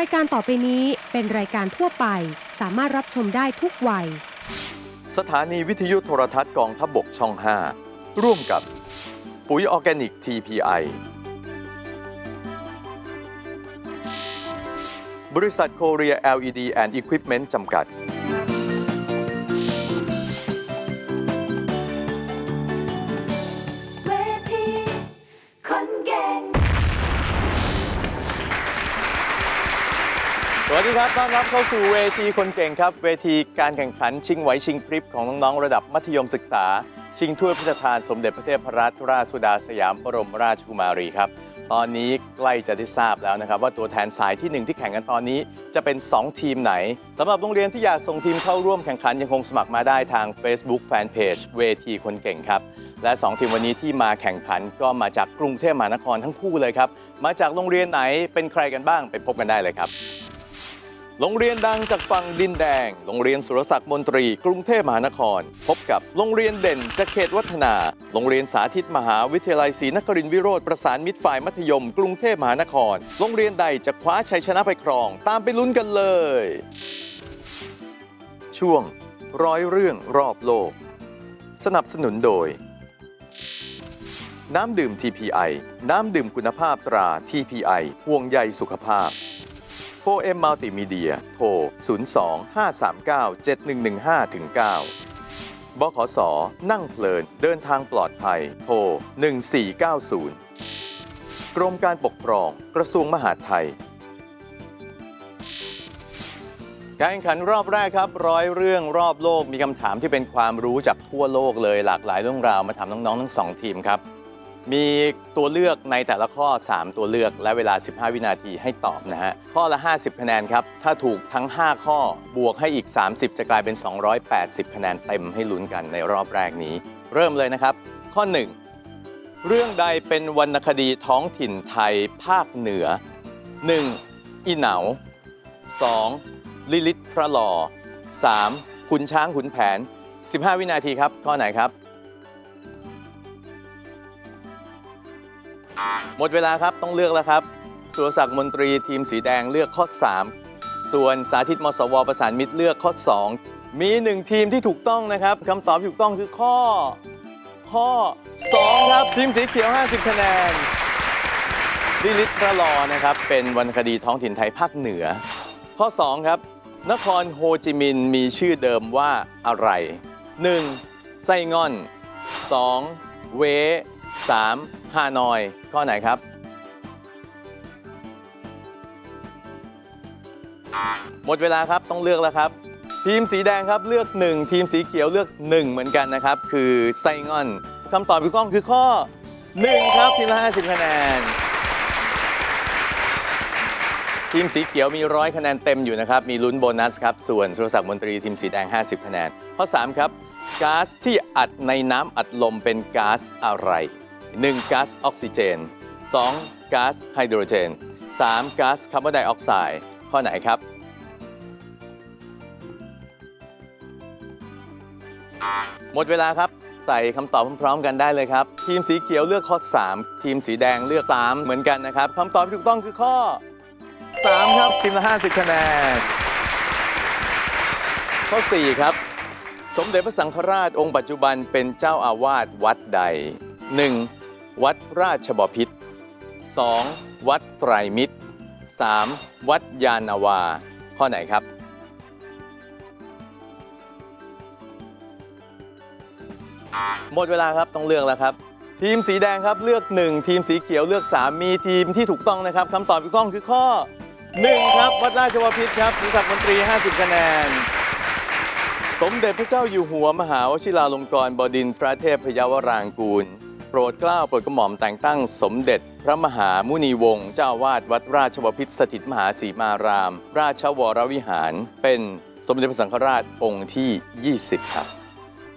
รายการต่อไปนี้เป็นรายการทั่วไป สามารถรับชมได้ทุกวัย สถานีวิทยุโทรทัศน์กองทัพบกช่อง 5 ร่วมกับ ปุ๋ยออร์แกนิก TPI บริษัทโคเรีย LED and Equipment จำกัด ดีครับ ต้อนรับเข้าสู่เวทีคนเก่งครับ เวทีการแข่งขันชิงไหวชิงพริบของน้องๆระดับมัธยมศึกษา ชิงถ้วยพระราชทานสมเด็จพระเทพรัตนราชสุดาสยามบรมราชกุมารีครับ ตอนนี้ใกล้จะได้ทราบแล้วนะครับ ว่าตัวแทนสายทีหนึ่1 ที่แข่งกันตอนนี้ จะเป็น 2 ทีมไหนสำหรับโรงเรียนที่อยากส่งทีมเข้าร่วมแข่งขันยังคงสมัครมาได้ทาง Facebook Fanpage เวทีคนเก่งครับและ 2 ทีมวันนี้ที่มาแข่งขันก็มาจากกรุงเทพมหานครทั้งคู่เลยครับมาจากโรงเรียนไหนเป็นใครกันบ้างไปพบกันได้เลยครับ โรงเรียนดังจากฝั่งดินแดง โรงเรียนสุรศักดิ์มนตรี กรุงเทพมหานคร พบกับโรงเรียนเด่นจากเขตวัฒนา โรงเรียนสาธิตมหาวิทยาลัยศรีนครินทรวิโรธประสานมิตรฝ่ายมัธยม กรุงเทพมหานคร โรงเรียนใดจะคว้าชัยชนะไปครอง ตามไปลุ้นกันเลย ช่วง ร้อยเรื่องรอบโลก สนับสนุนโดย น้ำดื่ม TPI น้ำดื่มคุณภาพตรา TPI ห่วงใยสุขภาพ 4M Multimedia โทร 02 539 7115-9 บขส นั่งเพลิน เดินทางปลอดภัย โทร 1490 กรมการปกครอง กระทรวงมหาดไทยการแข่งขันรอบแรกครับร้อยเรื่องรอบโลกมีคำถามที่เป็นความรู้จากทั่วโลกเลยหลากหลายเรื่องราวมาถามน้องๆทั้งสองทีมครับ มีตัวเลือกในแต่ละข้อ 3 ตัวเลือกและเวลา 15 วินาทีให้ตอบนะฮะ ข้อละ 50 คะแนนครับ ถ้าถูกทั้ง 5 ข้อบวกให้อีก 30 จะกลายเป็น 280 คะแนนเต็มให้ลุ้นกันในรอบแรกนี้ เริ่มเลยนะครับ ข้อ 1 เรื่องใดเป็นวรรณคดีท้องถิ่นไทยภาคเหนือ 1. อีเหนา 2. ลิลิตพระหล่อ 3. ขุนช้างขุนแผน 15 วินาทีครับ ข้อไหนครับ หมดเวลาครับต้องเลือกแล้วครับ สุรศักดิ์มนตรีทีมสีแดงเลือกข้อ 3 ส่วนสาธิตมสว ประสานมิตรเลือกข้อ 2 มีหนึ่งทีมที่ถูกต้องนะครับคำตอบถูกต้องคือข้อ ข้อ 2 ครับ ทีมสีเขียว 50 คะแนนลิลิตพระลอนะครับ เป็นวรรณคดีท้องถิ่นไทยภาคเหนือ ข้อ 2 ครับ นครโฮจิมินห์มีชื่อเดิมว่าอะไร 1. ไส้งอน 2. เว 3. ฮานอย ข้อไหนครับ หมดเวลาครับต้องเลือกแล้วครับ ทีมสีแดงครับเลือก 1 ทีมสีเขียวเลือก 1 เหมือนกันนะครับ คือไซงอนคำตอบถูกต้องคือข้อ 1 ครับทีมละ50 คะแนน ทีมสีเขียวมีร้อยคะแนนเต็มอยู่นะครับ มีลุ้นโบนัสครับ ส่วนสุรศักดิ์มนตรีทีมสีแดง 50 คะแนน ข้อ 3 ครับก๊าซที่อัดในน้ำอัดลมเป็นก๊าซอะไร 1. ก๊าซออกซิเจน 2. ก๊าซไฮโดรเจน 3. ก๊าซคาร์บอนไดออกไซด์ ข้อไหนครับ หมดเวลาครับ ใส่คำตอบพร้อมๆกันได้เลยครับ ทีมสีเขียวเลือกข้อ 3 ทีมสีแดงเลือก 3 เหมือนกันนะครับคำตอบที่ถูกต้องคือข้อ 3 ครับ ทีมละ50คะแนน ข้อ 4 ครับสมเด็จพระสังฆราชองค์ปัจจุบันเป็นเจ้าอาวาสวัดใด 1. วัดราชบพิตร 2. วัดไตรมิตร 3. วัดยานาวา ข้อไหนครับ หมดเวลาครับต้องเลือกแล้วครับ ทีมสีแดงครับเลือก 1 ทีมสีเขียวเลือก 3 มีทีมที่ถูกต้องนะครับคำตอบถูกต้องคือข้อ 1 ครับ วัดราชบพิตรครับสุศักดิ์มนตรี 50 คะแนน สมเด็จพระเจ้าอยู่หัวมหาวชิราลงกรณบดินทรเทพพยาวรางกูล โปรดเกล้าโปรดกระหม่อมแต่งตั้งสมเด็จ พระมหามุนีวงศ์เจ้าวาดวัดราชบพิตรสถิตมหาสีมาราม ราชวรวิหาร เป็นสมเด็จพระสังฆราชองค์ที่ 20 ครับ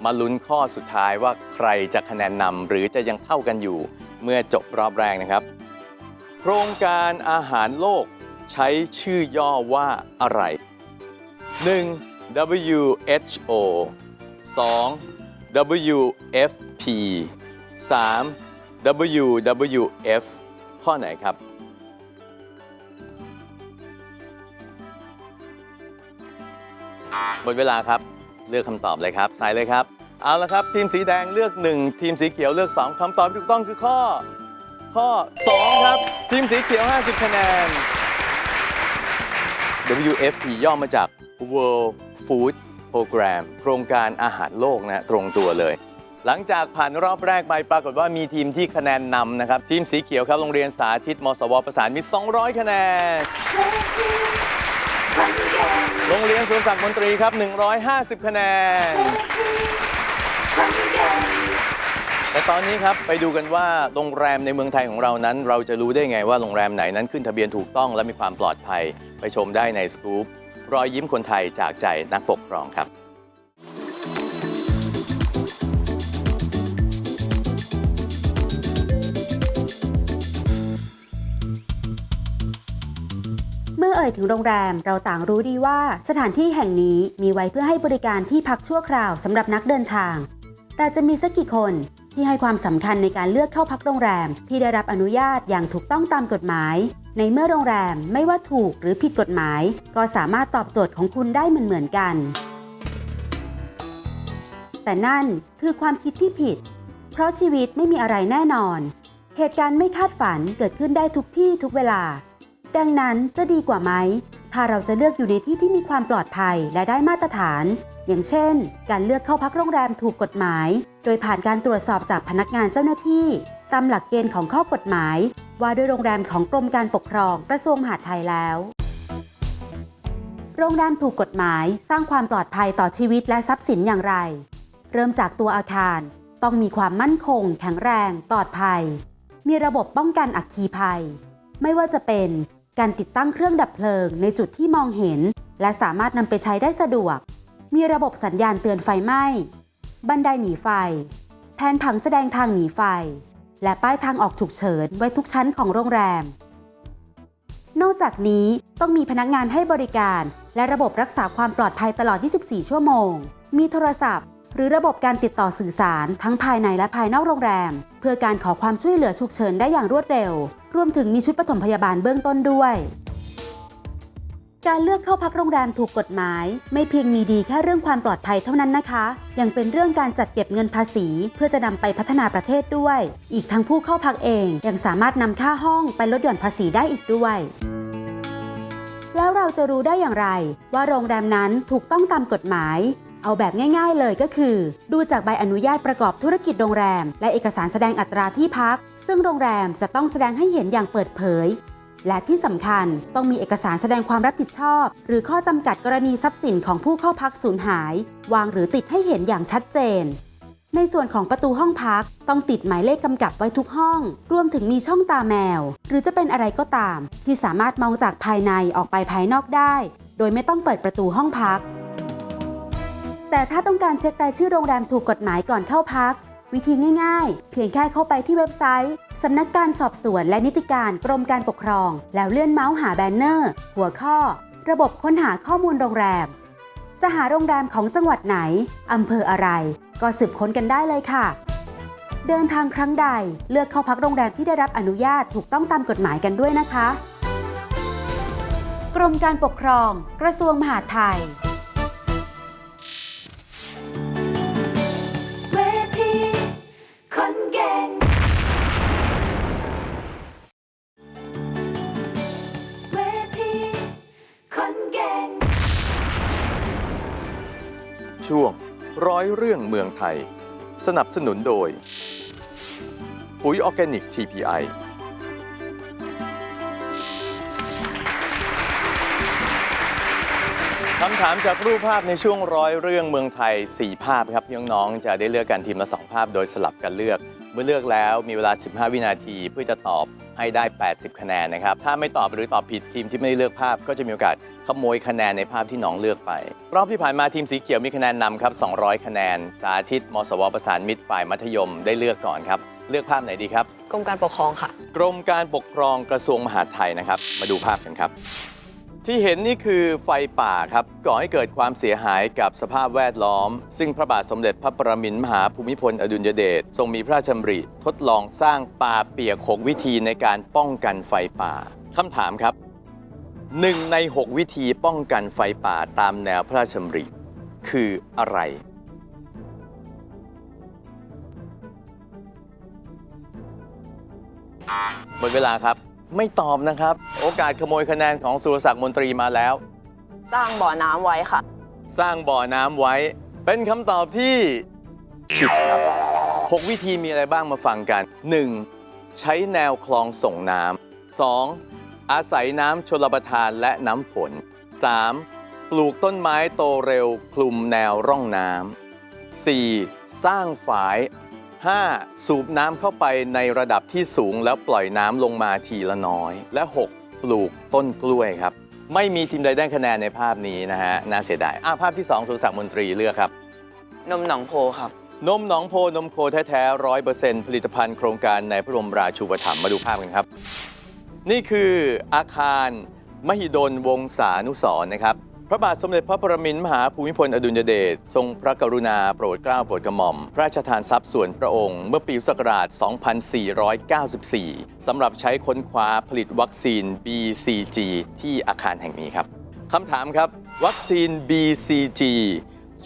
มาลุ้นข้อสุดท้ายว่าใครจะคะแนนนำหรือจะยังเท่ากันอยู่เมื่อจบรอบแรกนะครับ โครงการอาหารโลกใช้ชื่อย่อว่าอะไร 1. WHO 2. WFP 3. WWF ข้อไหนครับหมดเวลาครับเลือกคำตอบเลยครับใส่เลยครับ เอาละครับ ทีมสีแดงเลือก 1 ทีมสีเขียวเลือก 2คำตอบที่ถูกต้องคือข้อ ข้อ 2 ครับ ทีมสีเขียว 50 คะแนน WFP ย่อมาจาก World Food Program โครงการอาหารโลกนะ ตรงตัวเลย หลังจากผ่านรอบแรกไปปรากฏว่ามีทีมที่คะแนนนำนะครับ ทีมสีเขียวครับโรงเรียนสาธิตมสวประสานมิตร200 คะแนน โรงเรียนสวนสัตว์มนตรีครับ 150 คะแนนเวทีคนเก่งแต่ตอนนี้ครับไปดูกันว่าโรงแรมในเมืองไทยของเรานั้น เราจะรู้ได้ไงว่าโรงแรมไหนนั้นขึ้นทะเบียนถูกต้องและมีความปลอดภัย ไปชมได้ในสกู๊ปรอยยิ้มคนไทยจากใจนักปกครองครับ อ่ยถึงโรงแรม เราต่างรู้ดีว่าสถานที่แห่งนี้มีไว้เพื่อให้บริการที่พักชั่วคราวสำหรับนักเดินทาง แต่จะมีสักกี่คนที่ให้ความสำคัญในการเลือกเข้าพักโรงแรม ที่ได้รับอนุญาตอย่างถูกต้องตามกฎหมาย ในเมื่อโรงแรมไม่ว่าถูกหรือผิดกฎหมาย ก็สามารถตอบโจทย์ของคุณได้เหมือนๆกัน แต่นั่นคือความคิดที่ผิด เพราะชีวิตไม่มีอะไรแน่นอน เหตุการณ์ไม่คาดฝันเกิดขึ้นได้ทุกที่ทุกเวลา ดังนั้นจะดีกว่าไหม ถ้าเราจะเลือกอยู่ในที่ที่มีความปลอดภัยและได้มาตรฐาน อย่างเช่น การเลือกเข้าพักโรงแรมถูกกฎหมาย โดยผ่านการตรวจสอบจากพนักงานเจ้าหน้าที่ ตามหลักเกณฑ์ของข้อกฎหมาย ว่าด้วยโรงแรมของกรมการปกครองกระทรวงมหาดไทยแล้ว โรงแรมถูกกฎหมายสร้างความปลอดภัยต่อชีวิตและทรัพย์สินอย่างไร เริ่มจากตัวอาคาร ต้องมีความมั่นคง แข็งแรง ปลอดภัย มีระบบป้องกันอัคคีภัยไม่ว่าจะเป็น การติดตั้งเครื่องดับเพลิงในจุดที่มองเห็น และสามารถนำไปใช้ได้สะดวก มีระบบสัญญาณเตือนไฟไหม้ บันไดหนีไฟ แผนผังแสดงทางหนีไฟ และป้ายทางออกฉุกเฉินไว้ทุกชั้นของโรงแรม นอกจากนี้ต้องมีพนักงานให้บริการ และระบบรักษาความปลอดภัยตลอด 24 ชั่วโมง มีโทรศัพท์ หรือระบบการติดต่อสื่อสารทั้งภายในและภายนอกโรงแรม เพื่อการขอความช่วยเหลือฉุกเฉินได้อย่างรวดเร็ว รวมถึงมีชุดปฐมพยาบาลเบื้องต้นด้วย การเลือกเข้าพักโรงแรมถูกกฎหมาย ไม่เพียงมีดีแค่เรื่องความปลอดภัยเท่านั้นนะคะ ยังเป็นเรื่องการจัดเก็บเงินภาษี เพื่อจะนำไปพัฒนาประเทศด้วย อีกทั้งผู้เข้าพักเองยังสามารถนำค่าห้องไปลดหย่อนภาษีได้อีกด้วยแล้วเราจะรู้ได้อย่างไร ว่าโรงแรมนั้นถูกต้องตามกฎหมาย เอาแบบง่าย ๆ เลยก็คือ ดูจากใบอนุญาตประกอบธุรกิจโรงแรม และเอกสารแสดงอัตราที่พัก ซึ่งโรงแรมจะต้องแสดงให้เห็นอย่างเปิดเผย และที่สำคัญต้องมีเอกสารแสดงความรับผิดชอบ หรือข้อจำกัดกรณีทรัพย์สินของผู้เข้าพักสูญหาย วางหรือติดให้เห็นอย่างชัดเจนในส่วนของประตูห้องพักต้องติดหมายเลขกำกับไว้ทุกห้อง รวมถึงมีช่องตาแมว หรือจะเป็นอะไรก็ตาม ที่สามารถมองจากภายในออกไปภายนอกได้ โดยไม่ต้องเปิดประตูห้องพัก แต่ถ้าต้องการเช็ครายชื่อโรงแรมถูกกฎหมายก่อนเข้าพัก วิธีง่ายๆ เพียงแค่เข้าไปที่เว็บไซต์ สำนักการสอบสวนและนิติการกรมการปกครอง แล้วเลื่อนเมาส์หาแบนเนอร์ หัวข้อ ระบบค้นหาข้อมูลโรงแรม จะหาโรงแรมของจังหวัดไหนอำเภออะไร ก็สืบค้นกันได้เลยค่ะ เดินทางครั้งใดเลือกเข้าพักโรงแรมที่ได้รับอนุญาตถูกต้องตามกฎหมายกันด้วยนะคะ กรมการปกครอง กระทรวงมหาดไทย ช่วงร้อยเรื่องเมืองไทย สนับสนุนโดย ปุ๋ยออร์แกนิก TPI คำถามจากรูปภาพในช่วงร้อยเรื่องเมืองไทย 4 ภาพครับน้องๆจะได้เลือกกันทีมละ 2 ภาพโดยสลับกันเลือก เมื่อเลือกแล้วมีเวลา 15 วินาทีเพื่อจะตอบให้ได้ 80 คะแนนนะครับ ถ้าไม่ตอบหรือตอบผิดทีมที่ไม่ได้เลือกภาพ ก็จะมีโอกาสขโมยคะแนนในภาพที่น้องเลือกไป รอบที่ผ่านมาทีมสีเขียวมีคะแนนนำครับ 200 คะแนน สาธิต มสวประสานมิตรฝ่ายมัธยมได้เลือกก่อนครับ เลือกภาพไหนดีครับ กรมการปกครองค่ะ กรมการปกครองกระทรวงมหาดไทยนะครับ มาดูภาพกันครับ ที่เห็นนี่คือไฟป่าครับก่อให้เกิดความเสียหายกับสภาพแวดล้อม ซึ่งพระบาทสมเด็จพระประมินทรมหาภูมิพลอดุลยเดชทรงมีพระราชดำริทดลองสร้างป่าเปียกหกวิธีในการป้องกันไฟป่าคำถามครับหนึ่งใน 6 วิธีป้องกันไฟป่าตามแนวพระราชดำริคืออะไร หมดเวลาครับ ไม่ตอบนะครับ โอกาสขโมยคะแนนของสุรศักดิ์มนตรีมาแล้ว สร้างบ่อน้ำไว้ค่ะ สร้างบ่อน้ำไว้ เป็นคำตอบที่ผิดครับ6วิธีมีอะไรบ้างมาฟังกัน 1. ใช้แนวคลองส่งน้ำ 2. อาศัยน้ำชลประทานและน้ำฝน 3. ปลูกต้นไม้โตเร็วคลุมแนวร่องน้ำ 4. สร้างฝาย 5. สูบน้ำเข้าไปในระดับที่สูงแล้วปล่อยน้ำลงมาทีละน้อย และ 6. ปลูกต้นกล้วยครับ ไม่มีทีมใดได้คะแนนในภาพนี้นะฮะน่าเสียดายอะภาพที่2สุรศักดิ์มนตรีเลือกครับ นมหนองโพครับ นมหนองโพนมโคแท้ๆร้อยเปอร์เซ็นต์ผลิตภัณฑ์โครงการในพระบรมราชูปถัมภ์มาดูภาพกันครับ นี่คืออาคารมหิดลวงศานุสรณ์นะครับ พระบาทสมเด็จพระปรมินทรมหาภูมิพลอดุลยเดชทรงพระกรุณาโปรดเกล้าโปรดกระหม่อม พระราชทานทรัพย์ส่วนพระองค์ เมื่อปีพุทธศักราช 2494 สำหรับใช้ค้นคว้าผลิตวัคซีน BCG ที่อาคารแห่งนี้ครับคำถามครับ วัคซีน BCG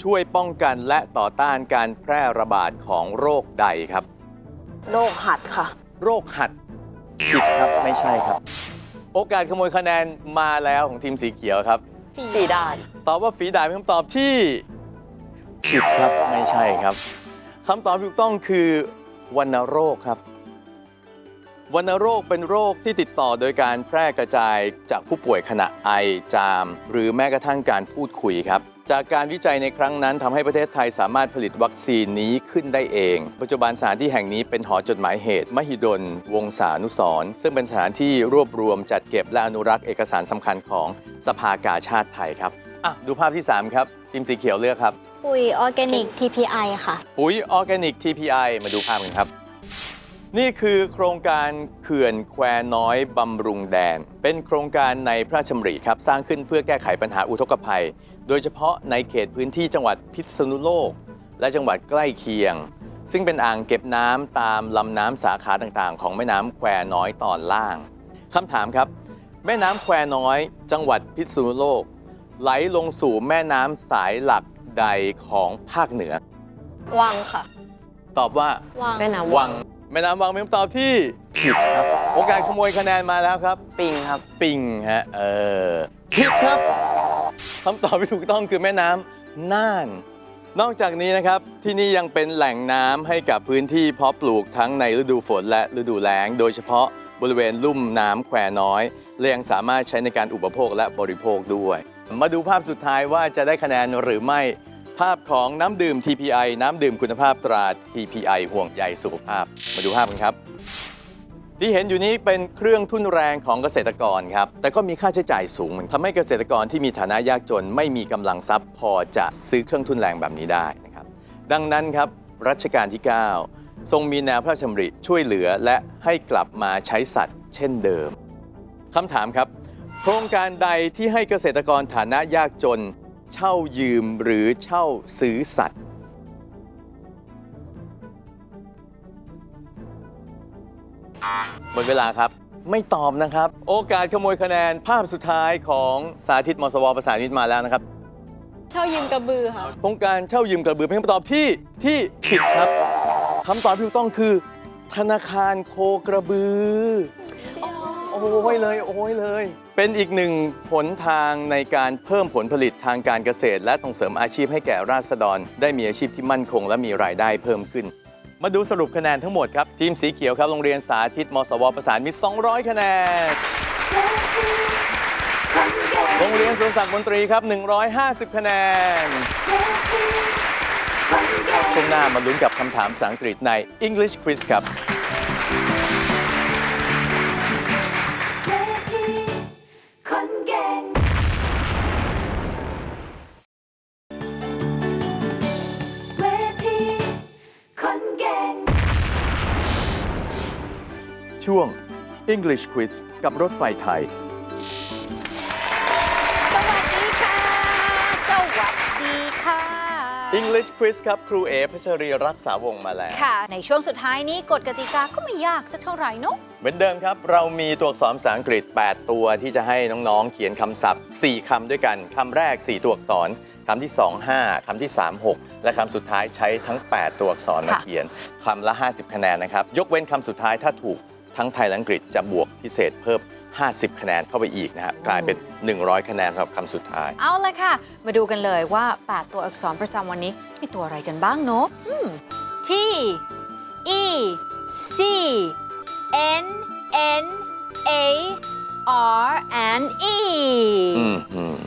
ช่วยป้องกันและต่อต้านการแพร่ระบาดของโรคใดครับ โรคหัดค่ะ โรคหัดผิดครับไม่ใช่ครับ โอกาสขโมยคะแนนมาแล้วของทีมสีเขียวครับ ฝีดาดตอบว่าฝีดาดเป็นคำตอบที่ผิดครับไม่ใช่ครับคำตอบถูกต้องคือวัณโรคครับ วัณโรคเป็นโรคที่ติดต่อโดยการแพร่กระจายจากผู้ป่วยขณะไอจาม หรือแม้กระทั่งการพูดคุยครับ จากการวิจัยในครั้งนั้นทำให้ประเทศไทยสามารถผลิตวัคซีนนี้ขึ้นได้เอง ปัจจุบันสถานที่แห่งนี้เป็นหอจดหมายเหตุ มหิดล วงศานุสรณ์ซึ่งเป็นสถานที่รวบรวมจัดเก็บและอนุรักษ์เอกสารสำคัญของสภากาชาติไทยครับอะดูภาพที่ 3 ครับทีมสีเขียวเลือกครับปุ๋ยออร์แกนิก TPI ค่ะ ปุ๋ยออร์แกนิก TPI มาดูภาพกันครับ นี่คือโครงการเขื่อนแควน้อยบำรุงแดน เป็นโครงการในพระราชดำริครับสร้างขึ้นเพื่อแก้ไขปัญหาอุทกภัย โดยเฉพาะในเขตพื้นที่จังหวัดพิษณุโลก และจังหวัดใกล้เคียง ซึ่งเป็นอ่างเก็บน้ำตามลำน้ำสาขาต่างๆ ของแม่น้ำแควน้อยตอนล่างคำถามครับ แม่น้ำแควน้อย จังหวัดพิษณุโลก ไหลลงสู่แม่น้ำสายหลักใดของภาคเหนือ วังค่ะ ตอบว่าว่างแม่น้ำวัง แม่น้ำวังเป็นคำตอบที่ผิดครับ โอกาสขโมยคะแนนมาแล้วครับ ปิงครับ ปิงฮะ เออผิดครับคำตอบที่ถูกต้องคือแม่น้ำน่าน นอกจากนี้นะครับ ที่นี่ยังเป็นแหล่งน้ำให้กับพื้นที่เพาะปลูกทั้งในฤดูฝนและฤดูแล้ง โดยเฉพาะบริเวณลุ่มน้ำแควน้อยและยังสามารถใช้ในการอุปโภคและบริโภคด้วย มาดูภาพสุดท้ายว่าจะได้คะแนนหรือไม่ ภาพของน้ำดื่ม TPI น้ำดื่มคุณภาพตรา TPI ห่วงใยสุขภาพ มาดูภาพกันครับ ที่เห็นอยู่นี้เป็นเครื่องทุ่นแรงของเกษตรกรครับ แต่ก็มีค่าใช้จ่ายสูงทำให้เกษตรกรที่มีฐานะยากจน ไม่มีกำลังทรัพย์พอจะซื้อเครื่องทุ่นแรงแบบนี้ได้นะครับ ดังนั้นครับรัชกาลที่ 9 ทรงมีแนวพระราชดำริช่วยเหลือและให้กลับมาใช้สัตว์ เช่นเดิมคำถามครับ โครงการใดที่ให้เกษตรกรฐานะยากจน เช่ายืมหรือเช่าซื้อสัตว์หมดเวลาครับ ไม่ตอบนะครับ โอกาสขโมยคะแนนภาพสุดท้ายของสาธิตมสวประสานมิตรมาแล้วนะครับเช่ายืมกระบือค่ะ โครงการเช่ายืมกระบือเป็นคำตอบที่ที่ผิดครับคำตอบที่ถูกต้องคือ ธนาคารโคกระบือโอ้ยเลย โอ้ยเลย เป็นอีกหนึ่งผลทางในการเพิ่มผลผลิตทางการเกษตร และส่งเสริมอาชีพให้แก่ราษฎร ได้มีอาชีพที่มั่นคง และมีรายได้เพิ่มขึ้น มาดูสรุปคะแนนทั้งหมดครับ ทีมสีเขียวครับโรงเรียนสาธิตมสวประสานมิตร200 คะแนน โรงเรียนสวนสัตว์มนตรีครับ 150 คะแนนก่งช่วงหน้ามาลุ้นกับคำถามภาษาอังกฤษใน English Quiz ครับ ช่วง English Quiz กับรถไฟไทย สวัสดีค่ะ สวัสดีค่ะ English Quiz ครับ ครูเอพัชรีรักษาวงศ์มาแล้ว ค่ะ ในช่วงสุดท้ายนี้กฎกติกาก็ไม่ยากสักเท่าไหร่เนอะเหมือนเดิมครับ เรามีตัวอักษรภาษาอังกฤษ 8 ตัวที่จะให้น้อง ๆ เขียนคำศัพท์ 4 คำด้วยกัน คำแรก 4 ตัวอักษร คำที่ 2 5 คำที่ 3 6 และคำสุดท้ายใช้ทั้ง 8 ตัวอักษรมาค่ะเขียน คำละ 50 คะแนนนะครับ ยกเว้นคำสุดท้ายถ้าถูก ทั้งไทยและอังกฤษจะบวกพิเศษเพิ่ม 50 คะแนนเข้าไปอีกนะครับกลายเป็น 100 คะแนนสำหรับคำสุดท้าย เอาละค่ะ มาดูกันเลยว่า 8 ตัวอักษรประจำวันนี้ มีตัวอะไรกันบ้างเนอะอืม T E C N N A R and E อืมอืม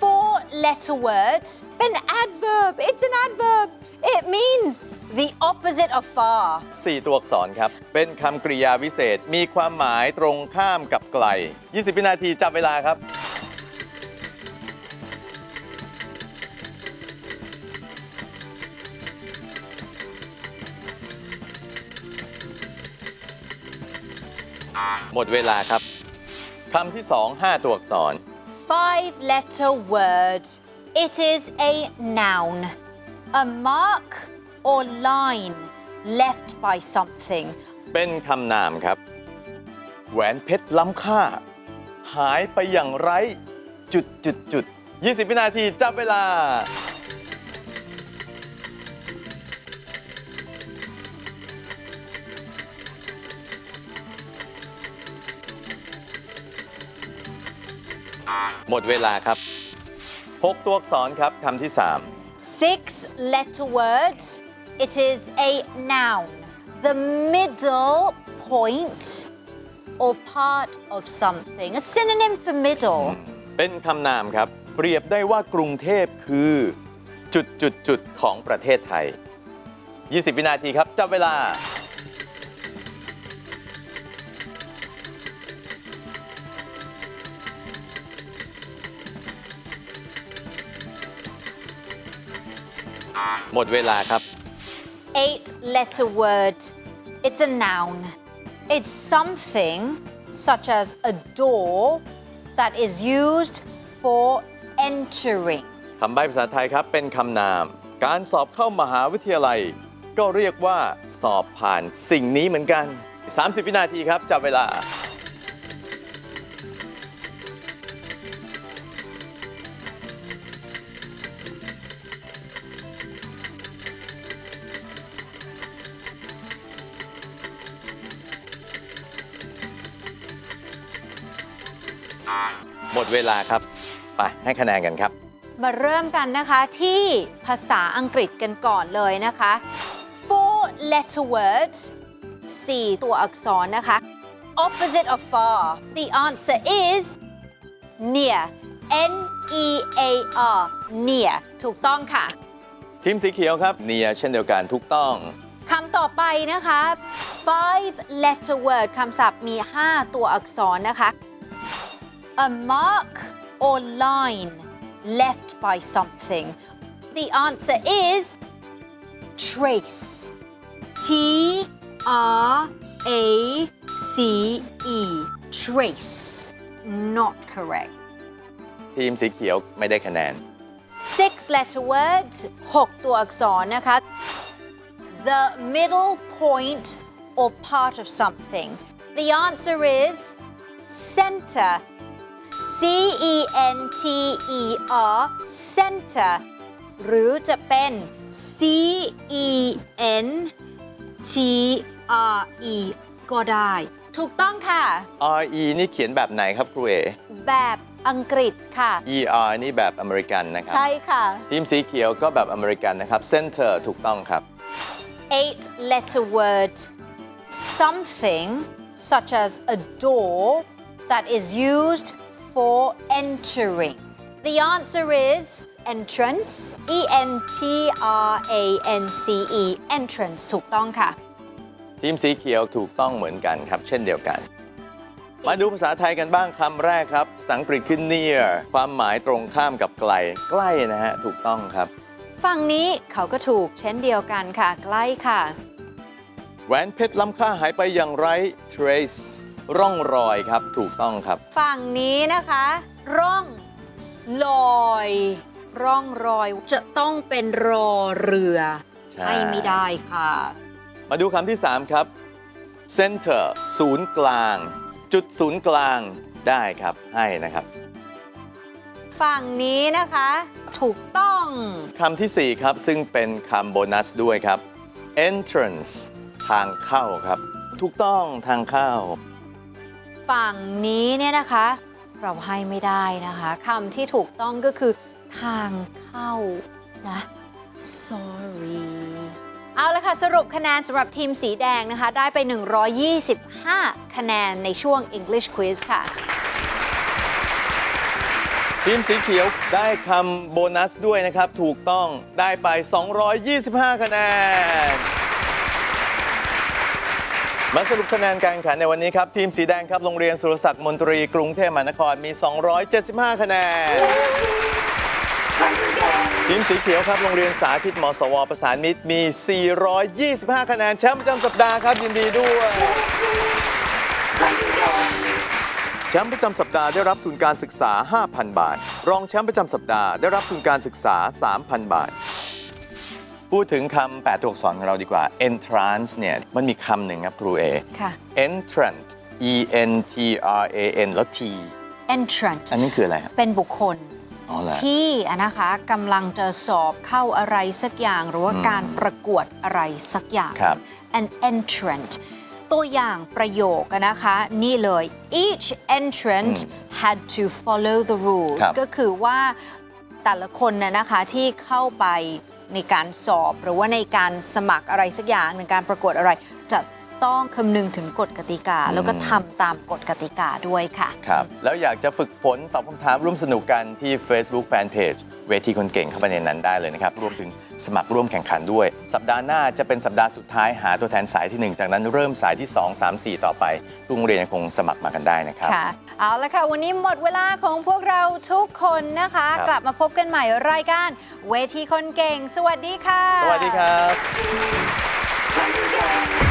four letter word เป็น adverb it's an adverb it means the opposite of far 4 ตัวอักษรครับ เป็นคำกริยาวิเศษ มีความหมายตรงข้ามกับไกล 20 วินาทีจับเวลาครับ หมดเวลาครับคำที่ 2 5 ตัวอักษร five letter word it is a noun a mark or line left by something เป็นคำนามครับ แหวนเพชรล้ำค่า หายไปอย่างไร้จุดจุดจุด20วินาทีจับเวลา หมดเวลาครับ 6 ตัวอักษรครับคำที่ six letter word it is a noun the middle point or part of something a synonym for middle เป็นคำนามครับ เปรียบได้ว่ากรุงเทพคือ จุดจุดจุดของประเทศไทย 20 วินาทีครับ จับเวลา หมดเวลาครับ eight letter word. It's a noun. It's something such as a door that is used for entering. คำใบ้ภาษาไทยครับเป็นคำนาม การสอบเข้ามหาวิทยาลัย ก็เรียกว่าสอบผ่านสิ่งนี้เหมือนกัน 30 วินาทีครับจับเวลา เวลาครับ ไปให้คะแนนกันครับ มาเริ่มกันนะคะที่ภาษาอังกฤษกันก่อนเลยนะคะ four letter word สี่ตัวอักษรนะคะ opposite of far the answer is near N E A R near ถูกต้องค่ะ ทีมสีเขียวครับเนียเช่นเดียวกันถูกต้อง คำต่อไปนะคะ five letter word คำศัพท์มี 5 ตัวอักษรนะคะ a mark or line left by something the answer is trace T R A C E trace not correct ทีมสีเขียวไม่ได้คะแนน six letter word 6 ตัวอักษรนะคะ the middle point or part of something the answer is center C E N T E R center หรือจะเป็น C E N T R E ก็ได้ ถูกต้องค่ะ RE นี่เขียนแบบไหนครับครูเอแบบอังกฤษค่ะ ER นี่แบบอเมริกันนะครับ ใช่ค่ะ ทีมสีเขียวก็แบบอเมริกันนะครับ Center ถูกต้องครับ eight letter word something such as a door that is used for entering. The answer is entrance E N T R A N C E entrance ถูกต้องค่ะ ทีมสีเขียวถูกต้องเหมือนกันครับ เช่นเดียวกัน มาดูภาษาไทยกันบ้างคำแรกครับภาษาอังกฤษคือ near ความหมายตรงข้ามกับไกล ใกล้นะฮะ ถูกต้องครับ ฝั่งนี้เขาก็ถูกเช่นเดียวกันค่ะ ใกล้ค่ะ แหวนเพชรล้ำค่าหายไปอย่างไร trace ร่องรอยครับถูกต้องครับ ฝั่งนี้นะคะ ร่องลอย ร่องรอยจะต้องเป็นรอเรือใช่ ให้ไม่ได้ค่ะ มาดูคำที่ 3 ครับ center ศูนย์กลาง จุดศูนย์กลางได้ครับให้นะครับฝั่งนี้นะคะ ถูกต้อง คำทีสี่4 ครับ ซึ่งเป็นคำโบนัสด้วยครับ entrance ทางเข้าครับ ถูกต้องทางเข้า ฝั่งนี้เนี่ยนะคะ เราให้ไม่ได้นะคะคำที่ถูกต้องก็คือ ทางเข้านะ sorry เอาละค่ะ สรุปคะแนนสำหรับทีมสีแดงนะคะ ได้ไป 125 คะแนนในช่วง English Quiz ค่ะ ทีมสีเขียวได้คำโบนัสด้วยนะครับ ถูกต้องได้ไป 225 คะแนน มาสรุปคะแนนการแข่งขันในวันนี้ครับ ทีมสีแดงครับโรงเรียนสุรศักดิ์มนตรีกรุงเทพมหานครมี 275 คะแนน ทีมสีเขียวครับโรงเรียนสาธิตมสว ประสานมิตรมี 425 คะแนนแชมป์ประจำสัปดาห์ครับยินดีด้วยแชมป์ประจำสัปดาห์ได้รับทุนการศึกษา 5,000 บาท รองแชมป์ประจำสัปดาห์ได้รับทุนการศึกษา 3,000 บาท พูดถึงคำแปดตัวอักษรของเราดีกว่า entrance เนี่ย มันมีคำหนึ่งครับครูเอ ค่ะ entrant e n t r a n แล้ว t entrant อันนี้คืออะไรครับ เป็นบุคคลอ๋อเหรอ ที่อะนะคะกำลังจะสอบเข้าอะไรสักอย่าง หรือว่าอืมการประกวดอะไรสักอย่าง ครับ an entrant ตัวอย่างประโยคอะนะคะ นี่เลย each entrant had to follow the rules ครับ ก็คือว่าแต่ละคนน่ะนะคะที่เข้าไป ในการสอบ หรือว่าในการสมัครอะไรสักอย่างในการประกวดอะไรจะ ต้องคำนึงถึงกฎกติกา แล้วก็ทำตามกฎกติกาด้วยค่ะ ครับ แล้วอยากจะฝึกฝนตอบคำถามร่วมสนุกกันที่ Facebook Fanpage เวทีคนเก่งเข้าไปในนั้นได้เลยนะครับ รวมถึงสมัครร่วมแข่งขันด้วย สัปดาห์หน้าจะเป็นสัปดาห์สุดท้ายหาตัวแทนสายทีหนึ่1 จากนั้นเริ่มสายที่ 2 3 4 ต่อไปทุกโรงเรียนยังคงสมัครมากันได้นะครับค่ะเอาละค่ะ วันนี้หมดเวลาของพวกเราทุกคนนะคะครับกลับมาพบกันใหม่รายการเวทีคนเก่ง สวัสดีค่ะ สวัสดีครับคนเก่ง